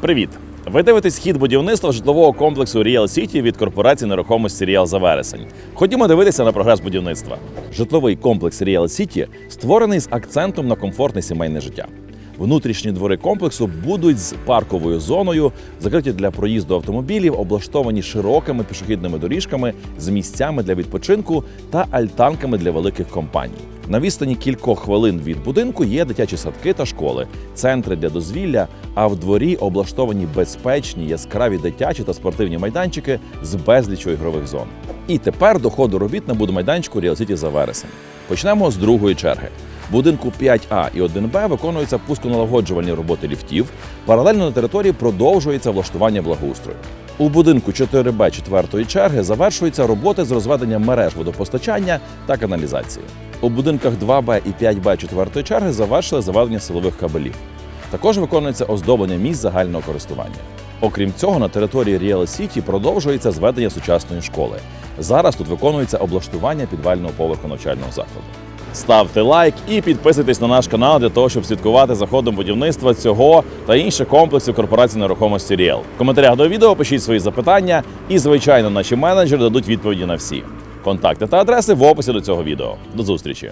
Привіт! Ви дивитесь хід будівництва житлового комплексу Real City від корпорації нерухомості Real за вересень. Ходімо дивитися на прогрес будівництва. Житловий комплекс Real City створений з акцентом на комфортне сімейне життя. Внутрішні двори комплексу будуть з парковою зоною, закриті для проїзду автомобілів, облаштовані широкими пішохідними доріжками з місцями для відпочинку та альтанками для великих компаній. На відстані кількох хвилин від будинку є дитячі садки та школи, центри для дозвілля, а в дворі облаштовані безпечні яскраві дитячі та спортивні майданчики з безлічу ігрових зон. І тепер до ходу робіт на будмайданчику City за вересень. Почнемо з другої черги. Будинку 5А і 1Б виконуються пусконалагоджувальні роботи ліфтів. Паралельно на території продовжується влаштування благоустрою. У будинку 4Б четвертої черги завершуються роботи з розведення мереж водопостачання та каналізації. У будинках 2Б і 5Б четвертої черги завершили заведення силових кабелів. Також виконується оздоблення місць загального користування. Окрім цього, на території Real City продовжується зведення сучасної школи. Зараз тут виконується облаштування підвального поверху навчального закладу. Ставте лайк і підписуйтесь на наш канал для того, щоб слідкувати за ходом будівництва цього та інших комплексів корпорації нерухомості Ріел. В коментарях до відео пишіть свої запитання, і звичайно, наші менеджери дадуть відповіді на всі. Контакти та адреси в описі до цього відео. До зустрічі!